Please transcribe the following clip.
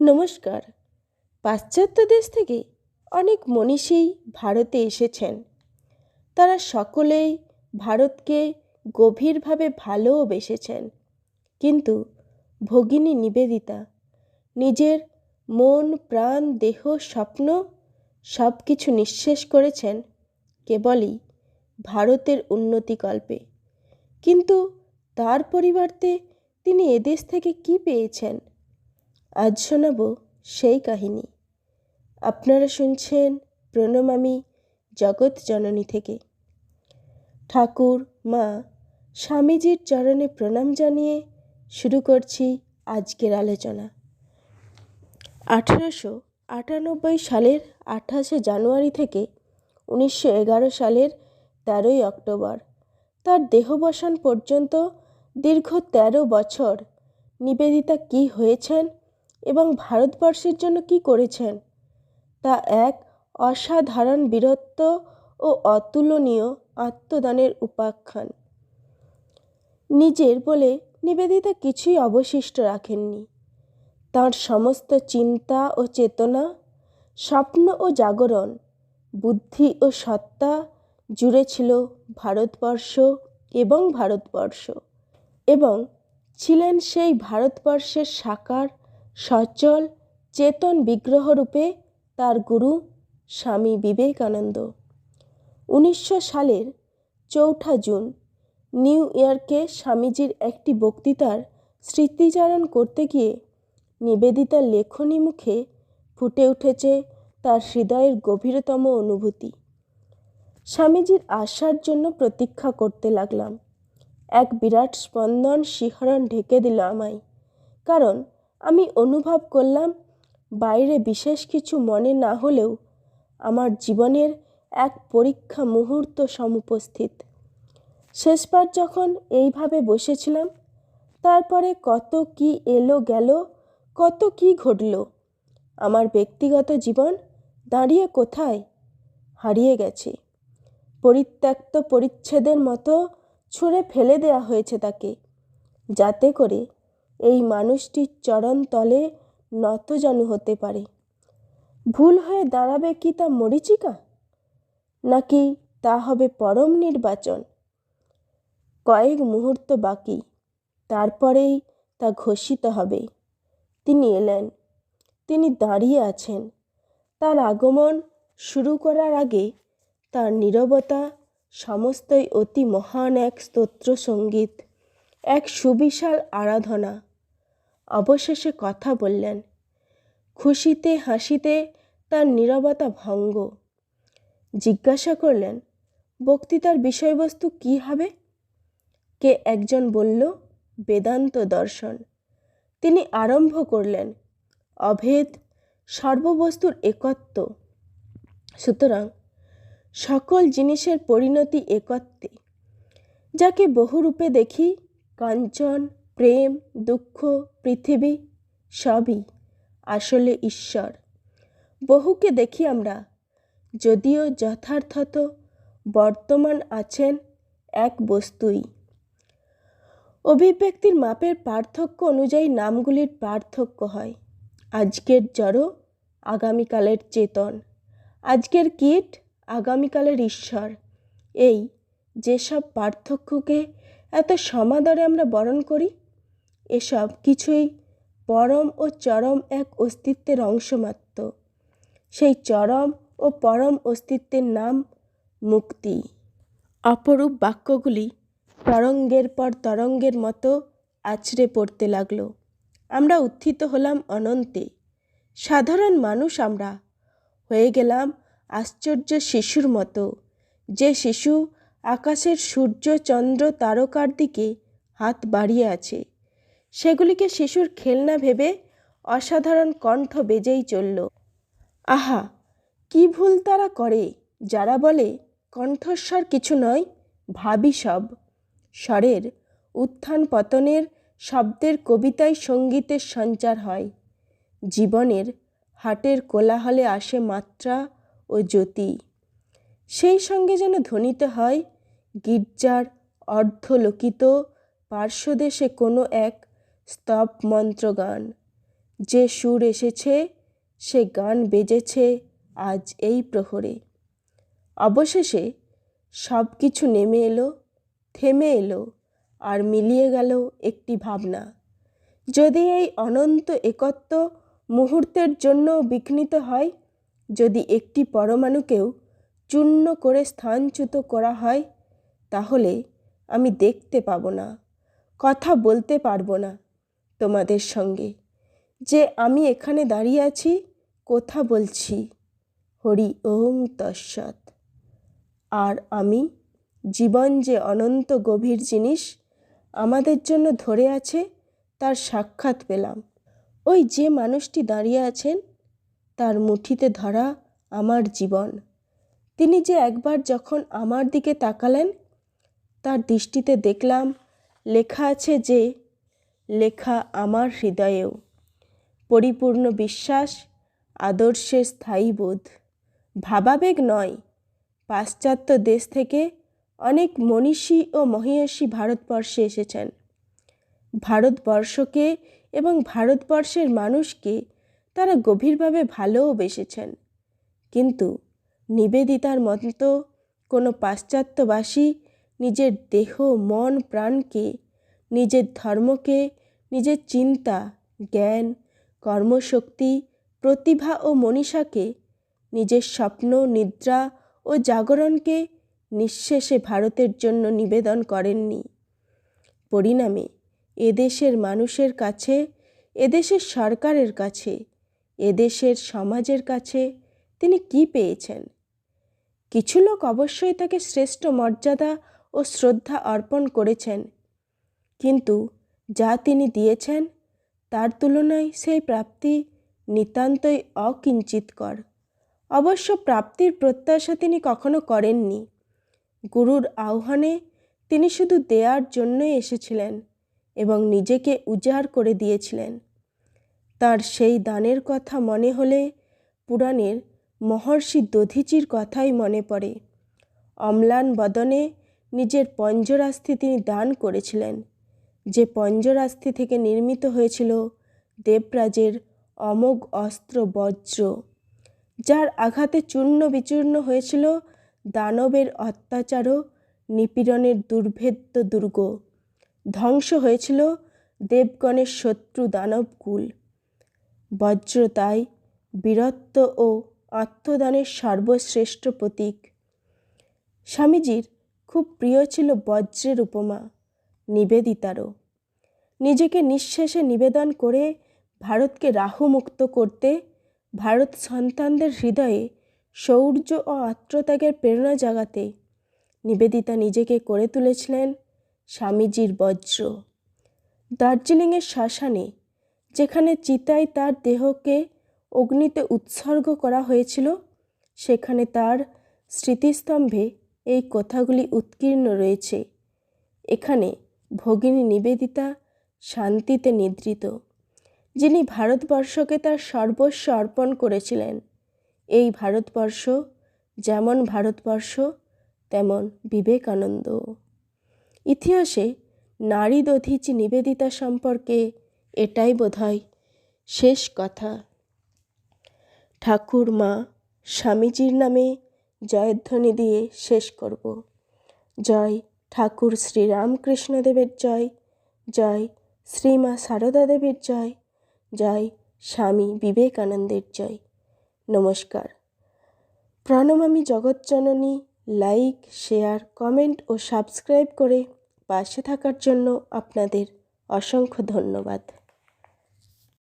নমস্কার। পাশ্চাত্য দেশ থেকে অনেক মনীষী ভারতে এসেছেন। তারা সকলেই ভারতকে গভীরভাবে ভালোবেসেছেন কিন্তু ভগিনী নিবেদিতা, নিজের মন, প্রাণ, দেহ, স্বপ্ন সব কিছু নিঃশেষ করেছেন কেবলই ভারতের উন্নতিকল্পে কিন্তু তার পরিবর্তে তিনি এদেশ থেকে কী পেয়েছেন? আজ শোনাব সেই কাহিনী। আপনারা শুনছেন প্রণমামি জগৎ জননী থেকে। ঠাকুর, মা, স্বামীজির চরণে প্রণাম জানিয়ে শুরু করছি আজকের আলোচনা। আঠেরোশো আটানব্বই সালের আঠাশে জানুয়ারি থেকে উনিশশো এগারো সালের তেরোই অক্টোবর, তার দেহবসান পর্যন্ত দীর্ঘ তেরো বছর নিবেদিতা কী হয়েছেন এবং ভারতবর্ষের জন্য কী করেছেন? তা এক, অসাধারণ বীরত্ব ও অতুলনীয় আত্মদানের উপাখ্যান। নিজের বলে নিবেদিতা কিছুই অবশিষ্ট রাখেননি। তাঁর সমস্ত চিন্তা ও চেতনা, স্বপ্ন ও জাগরণ, বুদ্ধি ও সত্তা জুড়ে ছিল ভারতবর্ষ এবং ভারতবর্ষ। এবং ছিলেন সেই ভারতবর্ষের সাকার সচল চেতন বিগ্রহরূপে তার গুরু স্বামী বিবেকানন্দ। উনিশশো সালের চৌঠা জুন, নিউ ইয়র্কে স্বামীজির একটি বক্তৃতার স্মৃতিচারণ করতে গিয়ে নিবেদিতার লেখনী মুখে ফুটে উঠেছে তার হৃদয়ের গভীরতম অনুভূতি। স্বামীজির আসার জন্য প্রতীক্ষা করতে লাগলাম। এক বিরাট স্পন্দন শিহরণ ঢেকে দিল আমায়। কারণ আমি অনুভব করলাম, বাইরে বিশেষ কিছু মনে না হলেও আমার জীবনের এক পরীক্ষা মুহূর্ত সমুপস্থিত। শেষবার যখন এইভাবে বসেছিলাম, তারপরে কত কি এলো গেল, কত কি ঘটল, আমার ব্যক্তিগত জীবন দাঁড়িয়ে কোথায়, হারিয়ে গেছে। পরিত্যক্ত পরিচ্ছেদের মতো ছুঁড়ে ফেলে দেয়া হয়েছে তাকে, যাতে করে এই মানুষটির চরণ তলে নতজানু হতে পারে। ভুল হয়ে দাঁড়াবে কি তা মরিচিকা? নাকি তা হবে পরম নির্বাচন? কয়েক মুহূর্ত বাকি, তারপরেই তা ঘোষিত হবে। তিনি এলেন। তিনি দাঁড়িয়ে আছেন। তার আগমন শুরু করার আগে তার নীরবতা সমস্তই অতি মহান এক স্তোত্র সংগীত, এক সুবিশাল আরাধনা। অবশেষে কথা বললেন। খুশিতে হাসিতে তার নীরবতা ভঙ্গ। জিজ্ঞাসা করলেন, বক্তৃতার বিষয়বস্তু কী হবে? কে একজন বলল, বেদান্ত দর্শন। তিনি আরম্ভ করলেন, অভেদ সর্ববস্তুর একত্ব। সুতরাং সকল জিনিসের পরিণতি একত্বে। যাকে বহুরূপে দেখি, কাঞ্চন প্রেম, দুঃখ, পৃথিবী সবই আসলে ঈশ্বর। বহুকে দেখি আমরা, যদিও যথার্থত বর্তমান আছেন এক বস্তুই। অভিব্যক্তির মাপের পার্থক্য অনুযায়ী নামগুলির পার্থক্য হয়। আজকের জড়, আগামীকালের চেতন। আজকের কীট, আগামীকালের ঈশ্বর। এই যেসব পার্থক্যকে এত সমাদরে আমরা বরণ করি এসব কিছুই পরম ও চরম এক অস্তিত্বের অংশ মাত্র সেই চরম ও পরম অস্তিত্বের নাম মুক্তি। অপরূপ বাক্যগুলি তরঙ্গের পর তরঙ্গের মতো আছড়ে পড়তে লাগল। আমরা উত্থিত হলাম অনন্তে। সাধারণ মানুষ আমরা। হয়ে গেলাম আশ্চর্য শিশুর মতো। যে শিশু আকাশের সূর্য, চন্দ্র, তারকার দিকে হাত বাড়িয়ে আছে। সেগুলিকে শিশুর খেলনা ভেবে অসাধারণ কণ্ঠ বেজেই চলল। আহা, কি ভুল তারা করে, যারা বলে, কণ্ঠস্বর কিছু নয়, ভাবি সব। স্বরের, উত্থান পতনের শব্দের কবিতায় সঙ্গীতের সঞ্চার হয়। জীবনের, হাটের কোলাহলে আসে মাত্রা ও জ্যোতি। সেই সঙ্গে যেন ধ্বনিত হয়, গির্জার অর্ধলোকিত পার্শ্বদেশে কোনো এক স্তব মন্ত্রগান যে সুর এসেছে, সে গান বেজেছে আজ এই প্রহরে। অবশেষে সব কিছু নেমে এলো, থেমে এলো আর মিলিয়ে গেল একটি ভাবনা। যদি এই অনন্ত একত্ব মুহূর্তের জন্য বিঘ্নিত হয়, যদি একটি পরমাণুকেও চূর্ণ করে স্থানচ্যুত করা হয়, তাহলে আমি দেখতে পাবো না, কথা বলতে পারব না। তোমাদের সঙ্গে। যে আমি এখানে দাঁড়িয়ে আছি, কথা বলছি। হরি ওম তৎসৎ। আর আমি, জীবন যে অনন্ত গভীর জিনিস আমাদের জন্য ধরে আছে, তার সাক্ষাৎ পেলাম। ওই যে মানুষটি দাঁড়িয়ে আছেন, তার মুঠিতে ধরা আমার জীবন। তিনি যে একবার যখন আমার দিকে তাকালেন, তার দৃষ্টিতে দেখলাম, লেখা আছে যে লেখা আমার হৃদয়েও। পরিপূর্ণ বিশ্বাস আদর্শের স্থায়ী বোধ। ভাবাবেগ নয়, পাশ্চাত্য দেশ থেকে অনেক মনীষী ও মহিষী ভারতবর্ষে এসেছেন। ভারতবর্ষকে এবং ভারতবর্ষের মানুষকে তারা গভীরভাবে ভালোও বেসেছেন। কিন্তু নিবেদিতার মতো কোনো পাশ্চাত্যবাসী নিজের দেহ, মন, প্রাণকে নিজের ধর্মকে, নিজের চিন্তা, জ্ঞান, কর্মশক্তি, প্রতিভা ও মনীষাকে, নিজের স্বপ্ন, নিদ্রা ও জাগরণকে নিঃশেষে ভারতের জন্য নিবেদন করেননি। পরিণামে, এদেশের মানুষের কাছে, এদেশের সরকারের কাছে, এদেশের সমাজের কাছে তিনি কি পেয়েছেন? কিছু লোক অবশ্যই তাকে শ্রেষ্ঠ মর্যাদা ও শ্রদ্ধা অর্পণ করেছেন। কিন্তু যা তিনি দিয়েছেন, তার তুলনায় সেই প্রাপ্তি নিতান্তই অকিঞ্চিতকর। অবশ্য প্রাপ্তির প্রত্যাশা তিনি কখনো করেননি। গুরুর আহ্বানে তিনি শুধু দেয়ার জন্যই এসেছিলেন এবং নিজেকে উজাড় করে দিয়েছিলেন। তার সেই দানের কথা মনে হলে পুরাণের মহর্ষি দধিচির কথাই মনে পড়ে। অম্লান বদনে নিজের পঞ্জরাস্থি তিনি দান করেছিলেন। যে পঞ্জরাস্থি থেকে নির্মিত হয়েছিল দেবরাজের অমোঘ অস্ত্র বজ্র, যার আঘাতে চূর্ণ বিচূর্ণ হয়েছিল দানবের অত্যাচারও নিপীড়নের দুর্ভেদ্য দুর্গ। ধ্বংস হয়েছিল দেবগণের শত্রু দানবকুল বজ্র তাই বীরত্ব ও আত্মদানের সর্বশ্রেষ্ঠ প্রতীক। স্বামীজির খুব প্রিয় ছিল বজ্রের উপমা। নিবেদিতারও। নিজেকে নিঃশেষে নিবেদন করে ভারতকে রাহুমুক্ত করতে ভারত সন্তানদের হৃদয়ে শৌর্য ও আত্মত্যাগের প্রেরণা জাগাতে নিবেদিতা নিজেকে করে তুলেছিলেন স্বামীজির বজ্র। দার্জিলিংয়ের শ্মশানে, যেখানে চিতায় তার দেহকে অগ্নিতে উৎসর্গ করা হয়েছিল, সেখানে তার স্মৃতিস্তম্ভে এই কথাগুলি উৎকীর্ণ রয়েছে। এখানে ভগিনী নিবেদিতা শান্তিতে নিদ্রিত, যিনি ভারতবর্ষকে তার সর্বস্ব অর্পণ করেছিলেন। এই ভারতবর্ষ যেমন ভারতবর্ষ, তেমন বিবেকানন্দ। ইতিহাসে নারী দধিচি নিবেদিতা সম্পর্কে এটাই বোধহয় শেষ কথা। ঠাকুর মা স্বামীজির নামে জয়ধ্বনি দিয়ে শেষ করব। জয় ঠাকুর শ্রীরামকৃষ্ণদেবের জয়। জয় শ্রীমা সারদা দেবের জয়। জয় স্বামী বিবেকানন্দের জয়। নমস্কার। প্রাণমামী জগৎজননী লাইক, শেয়ার, কমেন্ট ও সাবস্ক্রাইব করে পাশে থাকার জন্য আপনাদের অসংখ্য ধন্যবাদ।